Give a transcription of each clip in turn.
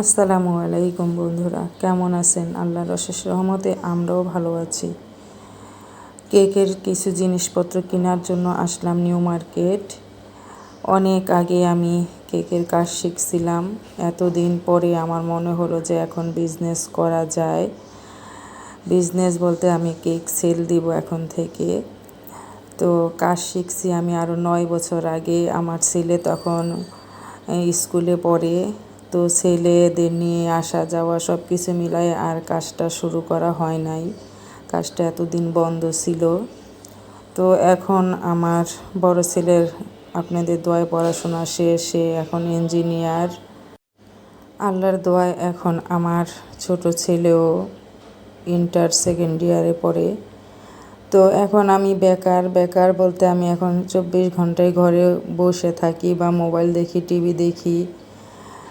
আসসালামু আলাইকুম বন্ধুরা, কেমন আছেন? আল্লাহর অশেষ রহমতে আমরাও ভালো আছি। কেকের কিছু জিনিসপত্র কেনার জন্য আসলাম নিউ মার্কেট। অনেক আগে আমি কেকের কাজ শিখছিলাম। এতদিন পরে আমার মনে হলো যে এখন বিজনেস করা যায়। বিজনেস বলতে আমি কেক সেল দিব এখন থেকে। তো কাজ শিখছি আমি আরও নয় বছর আগে। আমার ছেলে তখন স্কুলে পড়ে। তো ছেলেদের নিয়ে আসা যাওয়া সব কিছু মিলাই আর কাজটা শুরু করা হয় নাই। কাজটা এতদিন বন্ধ ছিল। তো এখন আমার বড় ছেলের আপনাদের দোয়ায় পড়াশোনা শেষ, সে এখন ইঞ্জিনিয়ার আল্লাহর দোয়ায় এখন আমার ছোট ছেলেও ইন্টার সেকেন্ড ইয়ারে পড়ে। তো এখন আমি বেকার বেকার বলতে আমি এখন চব্বিশ ঘন্টায় ঘরে বসে থাকি বা মোবাইল দেখি, টিভি দেখি।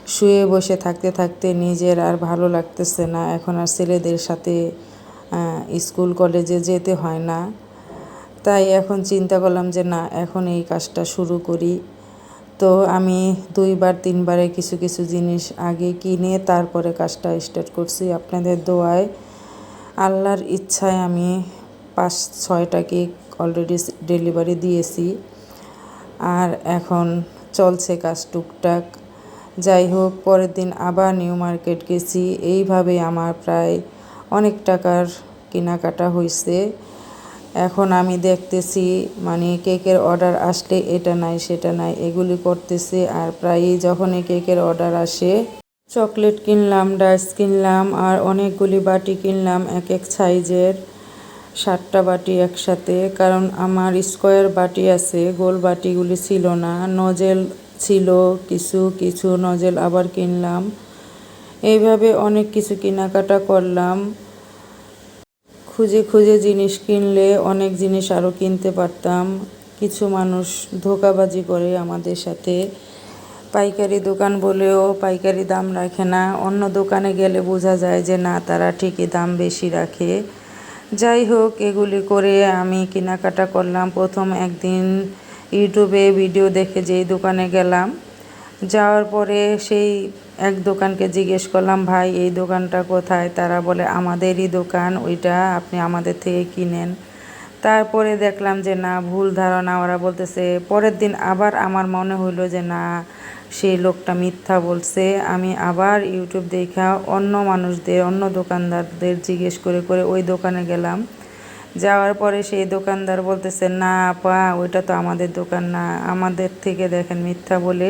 শুয়ে বসে থাকতে থাকতে নিজের আর ভালো লাগতেছে না। এখন আর ছেলেদের সাথে স্কুল, কলেজে যেতে হয় না। তাই এখন চিন্তা করলাম যে, না, এখন এই কাজটা শুরু করি। তো আমি দুইবার, তিনবারে কিছু কিছু জিনিস আগে কিনে তারপরে কাজটা স্টার্ট করছি। আপনাদের দোয়ায়, আল্লাহর ইচ্ছায় আমি পাঁচ, ছয়টা কেক অলরেডি ডেলিভারি দিয়েছি। আর এখন চলছে কাজ টুকটাক। যাই হোক পরের দিন আবার নিউ মার্কেট গেছি। এইভাবে আমার প্রায় অনেক টাকার কেনাকাটা হয়েছে এখন আমি দেখতেছি মানে কেকের অর্ডার আসলে এটা নাই, সেটা নাই, এগুলি করতেছি। আর প্রায়ই যখনই কেকের অর্ডার আসে, চকলেট কিনলাম ডাইস কিনলাম, আর অনেকগুলি বাটি কিনলাম, এক এক সাইজের সাতটা বাটি একসাথে। কারণ আমার স্কোয়ার বাটি আছে, গোল বাটিগুলি ছিল না, নজেল ছিল, কিছু কিছু নজেল আবার কিনলাম। এইভাবে অনেক কিছু কেনাকাটা করলাম। খুঁজে খুঁজে জিনিস কিনলে অনেক জিনিস আরও কিনতে পারতাম। কিছু মানুষ ধোকাবাজি করে আমাদের সাথে। পাইকারি দোকান বলেও পাইকারি দাম রাখে না। অন্য দোকানে গেলে বোঝা যায় যে না, তারা ঠিকই দাম বেশি রাখে। যাই হোক, এগুলি করে আমি কেনাকাটা করলাম। প্রথম একদিন ইউটিউবে ভিডিও দেখে যেই দোকানে গেলাম, যাওয়ার পরে সেই এক দোকানকে জিজ্ঞেস করলাম, ভাই, এই দোকানটা কোথায়? তারা বলে, আমাদেরই দোকান, ওইটা আপনি আমাদের থেকে কিনেন। তারপরে দেখলাম যে, না, ভুল ধারণা। ওরা বলতেছে, পরের দিন আবার আমার মনে হইল যে, না, সেই লোকটা মিথ্যা বলছে। আমি আবার ইউটিউব দেখা অন্য মানুষদের, অন্য দোকানদারদের জিজ্ঞেস করে করে ওই দোকানে গেলাম। যাওয়ার পরে সেই দোকানদার বলতেছে, না আপা, ওইটা তো আমাদের দোকান না। আমাদের থেকে দেখেন মিথ্যা বলে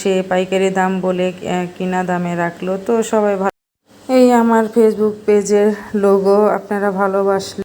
সে পাইকারি দাম বলে কিনা দামে রাখল। তো সবাই ভালো এই আমার ফেসবুক পেজের লোগো আপনারা ভালোবাসলে